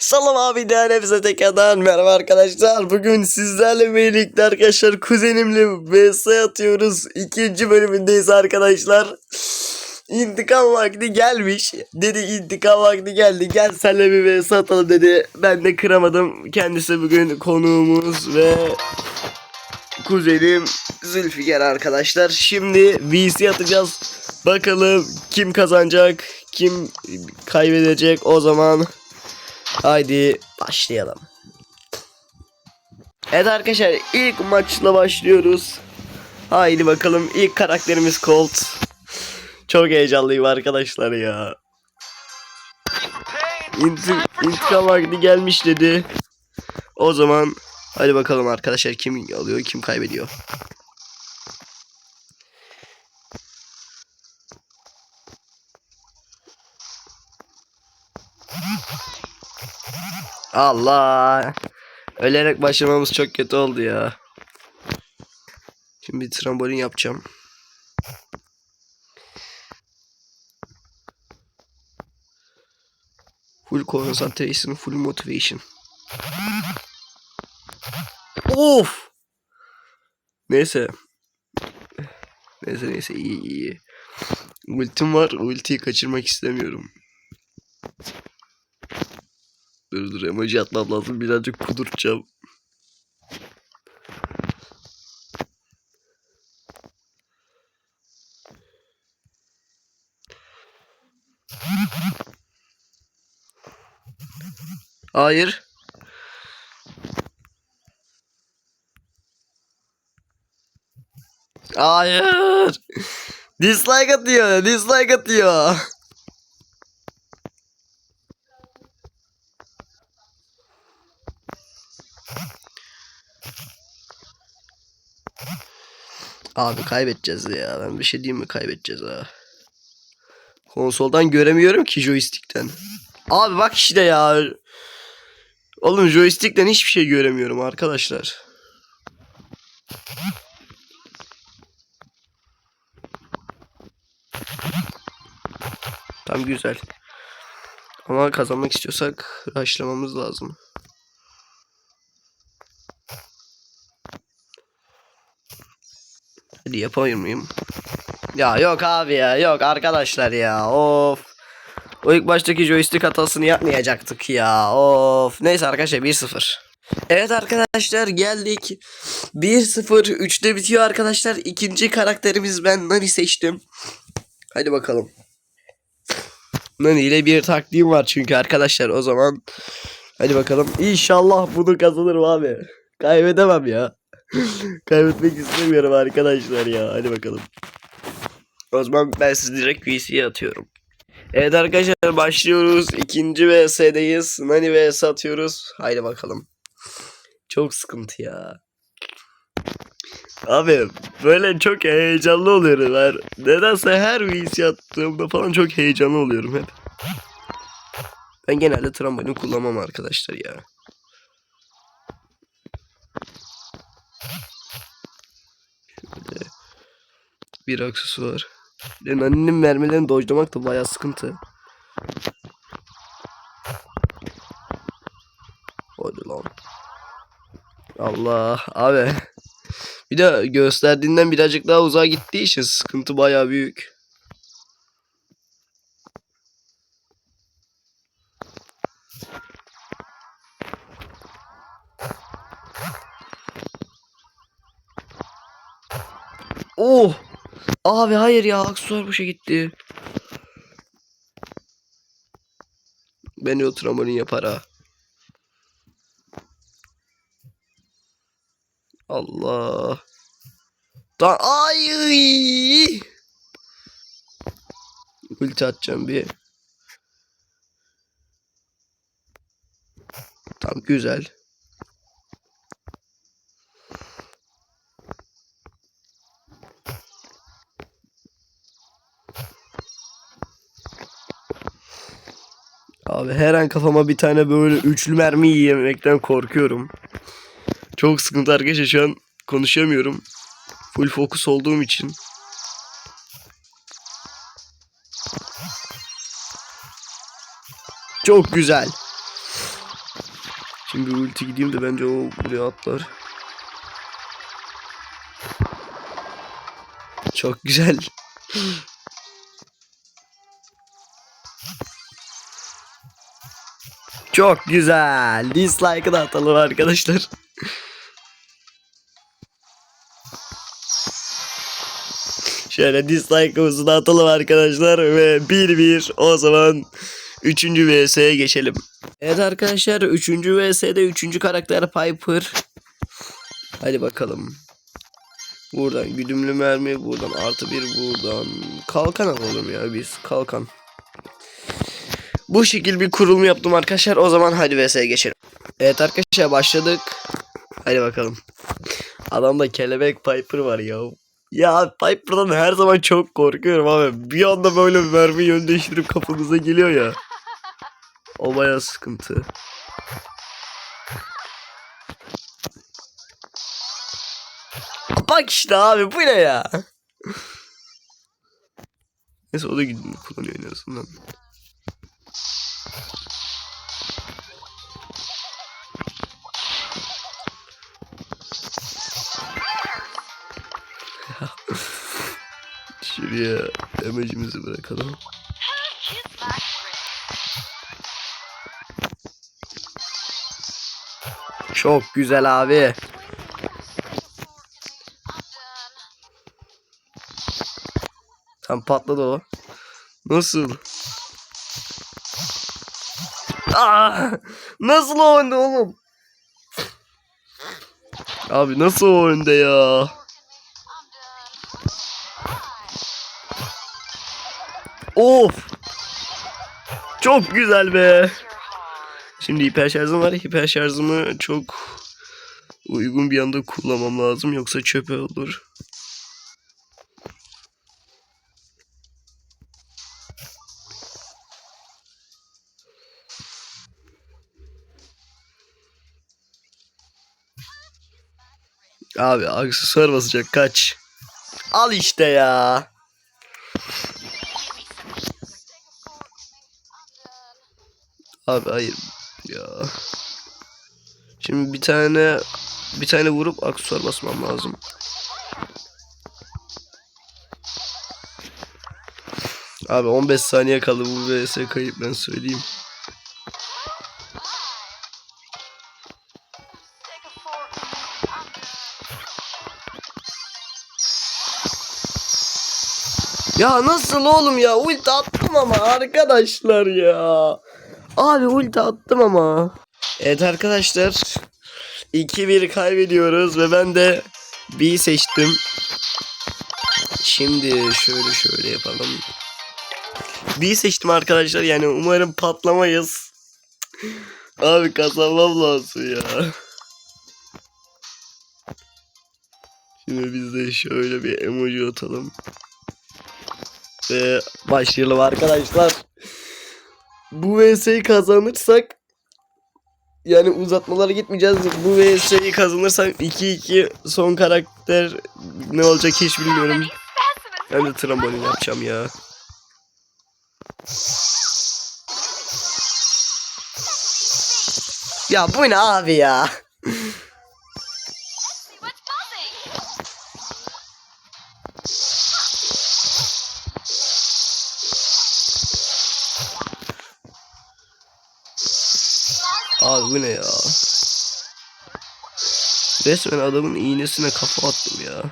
Salam abi değer hepsi tekrardan merhaba arkadaşlar. Bugün sizlerle birlikte arkadaşlar kuzenimle vs atıyoruz. İkinci bölümündeyiz arkadaşlar. İntikam vakti gelmiş. Dedi intikam vakti geldi. Gel senle bir vs atalım dedi. Ben de kıramadım. Kendisi bugün konuğumuz ve kuzenim Zülfikar arkadaşlar. Şimdi VC atacağız. Bakalım kim kazanacak, kim kaybedecek o zaman. Haydi başlayalım. Evet arkadaşlar ilk maçla başlıyoruz. Haydi bakalım ilk karakterimiz Colt. Çok heyecanlıyım arkadaşlar ya. İnti intikam vakti gelmiş dedi. O zaman hadi bakalım arkadaşlar kim alıyor kim kaybediyor. Allah. Ölerek başlamamız çok kötü oldu ya. Şimdi bir trambolin yapacağım. Full concentration, full motivation. Of! Neyse. Neyse neyse iyi iyi. Ultim var. Ultiyi kaçırmak istemiyorum. Dur dur emoji atmam lazım. Birazcık kudurtacağım. Hayır. Hayır. Dislike atıyor. Dislike atıyor. Abi kaybedeceğiz ya. Ben bir şey diyeyim mi kaybedeceğiz ha. Konsoldan göremiyorum ki joystick'ten. Abi bak işte ya. Oğlum joystick'ten hiçbir şey göremiyorum arkadaşlar. Tam güzel. Ama kazanmak istiyorsak rushlamamız lazım. Hadi yapamıyor muyum? Ya yok abi ya yok arkadaşlar ya of. O ilk baştaki joystick hatasını yapmayacaktık ya of. Neyse arkadaşlar 1-0. Evet arkadaşlar geldik. 1-0 3'te bitiyor arkadaşlar. İkinci karakterimiz ben Nani seçtim. Hadi bakalım. Nani ile bir taktiğim var çünkü arkadaşlar o zaman. Hadi bakalım. İnşallah bunu kazanırım abi. Kaybedemem ya. Kaybetmek istemiyorum arkadaşlar ya. Hadi bakalım. O zaman ben sizi direkt VC'ye atıyorum. Evet arkadaşlar başlıyoruz. İkinci VS'deyiz. Nani VS atıyoruz. Haydi bakalım. Çok sıkıntı ya. Abi böyle çok heyecanlı oluyorum ben. Nedense her VC attığımda falan çok heyecanlı oluyorum hep. Ben genelde trambolin kullanmam arkadaşlar ya. Bir aksesuar. Yani annenin mermilerini dojlamak da bayağı sıkıntı. Hadi lan. Allah abi. Bir de gösterdiğinden birazcık daha uzağa gittiği için sıkıntı bayağı büyük. Oh! Abi hayır ya aksesuar boşa gitti. Beni o trambolin yapar ha. Allah. Da ay. Ulti atacağım bir. Tam güzel. Abi her an kafama bir tane böyle üçlü mermi yemekten korkuyorum. Çok sıkıntı arkadaşlar şu an konuşamıyorum. Full fokus olduğum için. Çok güzel. Şimdi ulti gideyim de bence o buraya atlar. Çok güzel. Çok güzel. Dislike'ı da atalım arkadaşlar. Şöyle dislike'ımızı da atalım arkadaşlar ve 1-1 o zaman 3. VS'ye geçelim. Evet arkadaşlar 3. VS'de 3. karakter Piper. Hadi bakalım. Buradan güdümlü mermi buradan artı bir buradan. Kalkan alalım ya biz kalkan. Bu şekil bir kurulum yaptım arkadaşlar. O zaman hadi VS'ye geçelim. Evet arkadaşlar başladık. Hadi bakalım. Adamda kelebek Piper var ya. Ya Piper'dan her zaman çok korkuyorum abi. Bir anda böyle mermi yön değiştirip kafamıza geliyor ya. O baya sıkıntı. Bak işte abi bu ne ya? Neyse o da kullanıyor en azından. Şuraya emojimizi bırakalım. Çok güzel abi. Tam patladı o. Nasıl? Aa, nasıl o önde oğlum? Abi nasıl o önde ya? Of. Çok güzel be. Şimdi hiper şarjım var. Hiper şarjımı çok uygun bir anda kullanmam lazım. Yoksa çöpe olur. Abi aksesuar basacak kaç. Al işte ya. Abi hayır ya. Şimdi bir tane bir tane vurup aksesuar basmam lazım. Abi 15 saniye kaldı bu vs kayıp ben söyleyeyim. Ya nasıl oğlum ya ulti attım ama arkadaşlar ya. Abi ulti attım ama. Evet arkadaşlar. 2-1 kaybediyoruz ve ben de B seçtim. Şimdi şöyle şöyle yapalım. B seçtim arkadaşlar yani umarım patlamayız. Abi kazanmam lazım ya. Şimdi biz de şöyle bir emoji atalım. Ve başlayalım arkadaşlar. Bu VS'yi kazanırsak yani uzatmalara gitmeyeceğiz. Bu VS'yi kazanırsam 2-2 son karakter ne olacak hiç bilmiyorum. Ben de trambolin yapacağım ya. Ya bu ne abi ya? Abi bu ne ya? Resmen adamın iğnesine kafa attım ya.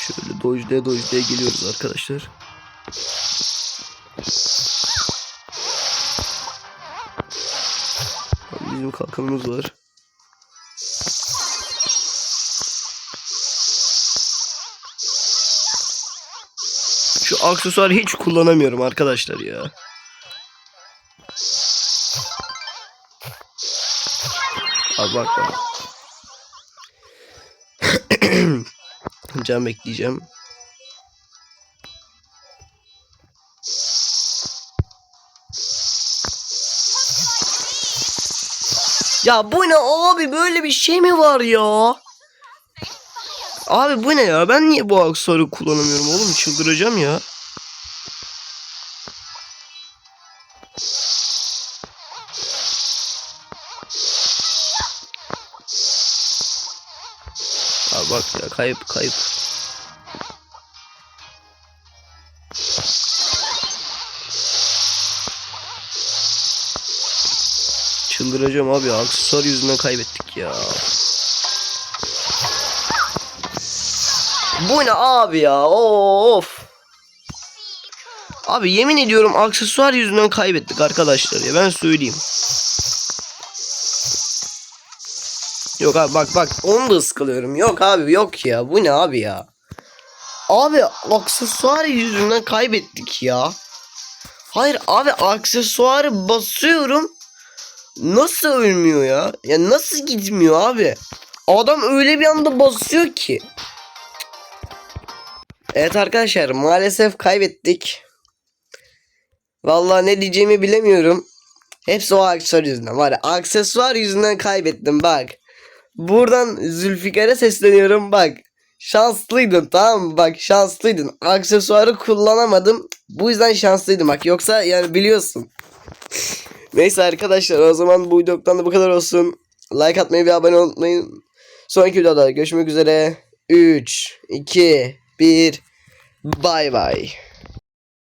Şöyle dojlaya dojlaya geliyoruz arkadaşlar. Bizim kalkanımız var. Şu aksesuarı hiç kullanamıyorum arkadaşlar ya. Abi bak bak. Can bekleyeceğim. Ya bu ne abi böyle bir şey mi var ya? Abi bu ne ya? Ben niye bu aksesuarı kullanamıyorum oğlum? Çıldıracağım ya. Abi bak ya kayıp kayıp. Çıldıracağım abi aksesuar yüzünden kaybettik ya. Bu ne abi ya of. Abi yemin ediyorum aksesuar yüzünden kaybettik arkadaşlar ya ben söyleyeyim. Yok abi bak bak onu da ıskalıyorum. Yok abi yok ya bu ne abi ya. Abi aksesuar yüzünden kaybettik ya. Hayır abi aksesuarı basıyorum. Nasıl ölmüyor ya? Ya nasıl gitmiyor abi? Adam öyle bir anda basıyor ki. Evet arkadaşlar maalesef kaybettik. Vallahi ne diyeceğimi bilemiyorum. Hepsi o aksesuar yüzünden. Var ya aksesuar yüzünden kaybettim bak. Buradan Zülfikar'a sesleniyorum bak. Şanslıydın tamam mı? Bak şanslıydın. Aksesuarı kullanamadım. Bu yüzden şanslıydım bak. Yoksa yani biliyorsun. Neyse arkadaşlar o zaman bu videodan da bu kadar olsun. Like atmayı ve abone olmayı. Sonraki videoda görüşmek üzere. 3, 2, 1. Bay bay.